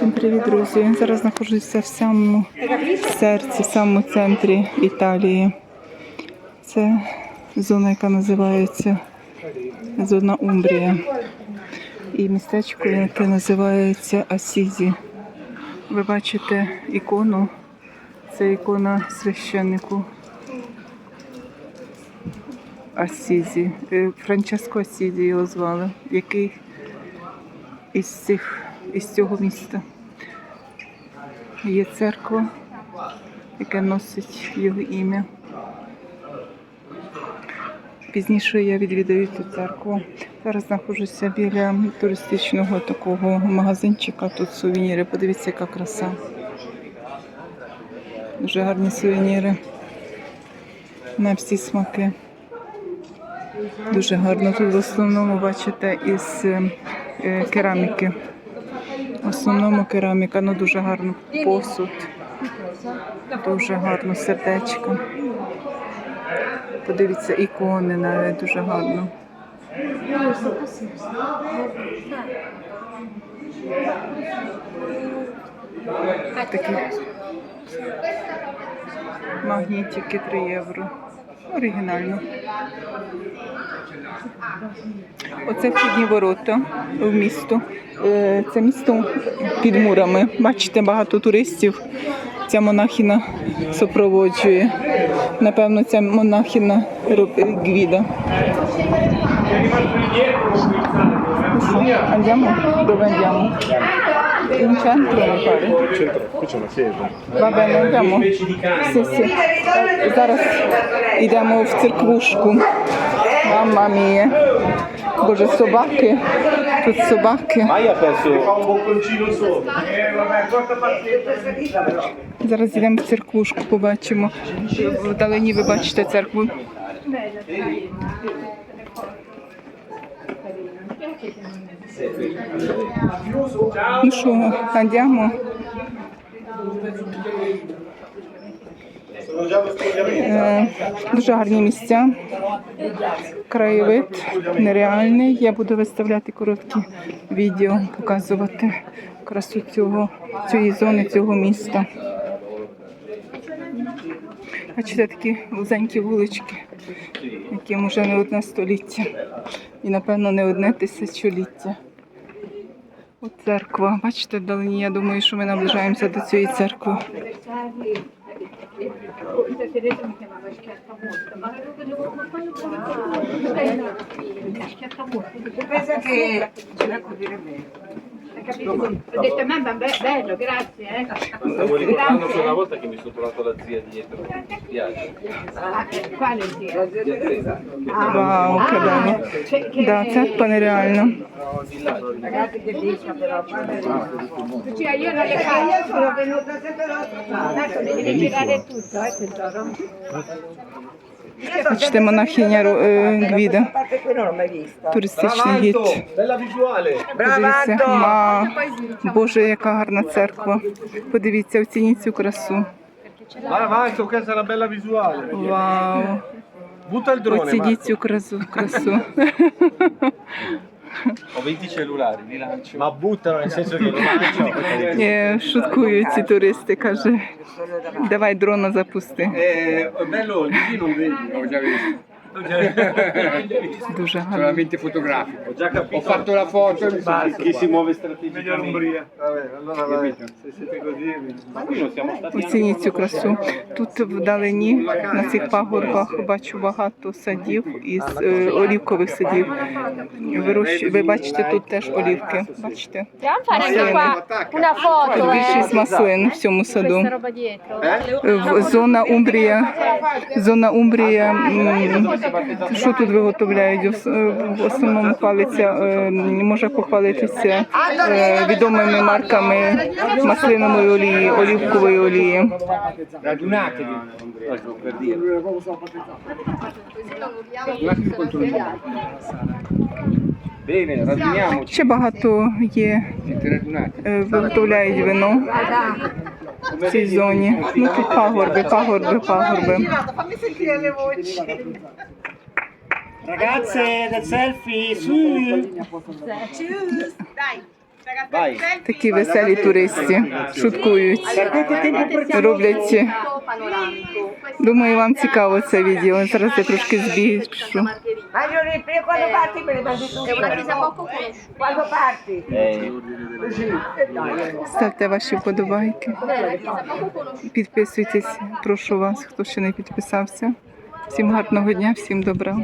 Всім привіт, друзі! Я Зараз знаходжуся в самому серці, в самому центрі Італії. Це зона, яка називається зона Умбрія. І містечко, яке називається Асізі. Ви бачите ікону. Це ікона священнику Асізі. Е, Франческо Асізі його звали, який із, цих, із цього міста. Є церква, яка носить його ім'я. Пізніше я відвідаю цю церкву. Зараз знаходжуся біля туристичного такого магазинчика. Тут сувеніри. Подивіться, яка краса. Дуже гарні сувеніри. На всі смаки. Дуже гарно. Тут в основному бачите із е, кераміки. В основному кераміка, ну дуже гарно посуд. Дуже гарно сердечко. Подивіться, ікони навіть дуже гарно. Такі магнітики 3 євро. Оригінально. Оце вхідні ворота в місто. Е, Це місто під мурами. Бачите, багато туристів. Ця монахіна супроводжує. Напевно, ця монахіна роб- гвіда. Andiamo? Dove andiamo? In centro mi pare. Centro, qui c'è una chiesa. Va bene, andiamo. Sì, sì. Е, Зараз йдемо в церквушку. Мамма мія. Боже, собаки. Тут собаки. Зараз йдемо в церквушку, побачимо. Вдалині ви бачите церкву. Ну що, анdiamo? Дуже гарні місця. Краєвид нереальний. Я буду виставляти короткі відео, показувати красу цього, цієї зони, цього міста. Бачите, такі вузенькі вулички, яким вже не одне століття. І, напевно, не одне тисячоліття. От церква. Бачите, вдалині, я думаю, що ми наближаємося до цієї церкви. Pensa que... Não, não, não. capito? Ho detto a mamma, be- bello, grazie. Eh. Ma stavo ricordando quella volta che mi sono trovato la zia dietro in spiaggia. Ah, quale zia? La zia Teresa. Ah, wow, che ah, bello. Cioè, che... Grazie, Panerealno. Ragazzi, che liscia però. Cioè, io non le faccio. Io sono venuta sempre l'altra parte. Adesso devi girare tutto, eh, tesoro. Бачите, монахиня е, Гвіда. Туристичний гід. Подивіться, ма, Боже, яка гарна церква. Подивіться, оцініть цю красу. Вау. Оцініть цю красу. красу. Ho 20 cellulari, li lancio. Ma buttano nel senso che li lancio. Е, Шуткують ці туристи, каже. Давай дрона запусти. Eh, è bello, così non vedi. L'ho già visto, Дуже гарно. solamente fotografico. Ho già capito. Ho fatto la foto e mi sono visto chi si muove strategicamente. Vabbè, allora vai. Se siete così. Ma qui non siamo stati Оцініть цю красу. Тут вдалині на цих пагорбах бачу багато садів із е, олівкових садів. Вирощ... Ви бачите тут теж олівки. Бачите? Possiamo fare anche qua una foto, eh? Більшість маслин в цьому саду. Questa roba dietro. В зона Умбрія. Зона Умбрія. м, Що тут виготовляють? В основному палиться, е, може похвалитися е, відомими марками маслинової олії, олівкової олії. Ще багато є, е, виготовляють вино в цій зоні. Ну тут пагорби, пагорби, пагорби. Ragazze del selfie, su! Такі веселі туристи шуткують, роблять. Думаю, вам цікаво це відео. Зараз я трошки збільшу. Mario, riprende quando parti me le mandi tu. È una chiesa poco conosciuta. Quando parti? Ставте ваші вподобайки. Підписуйтесь, прошу вас, хто ще не підписався. Всім гарного дня, всім добра.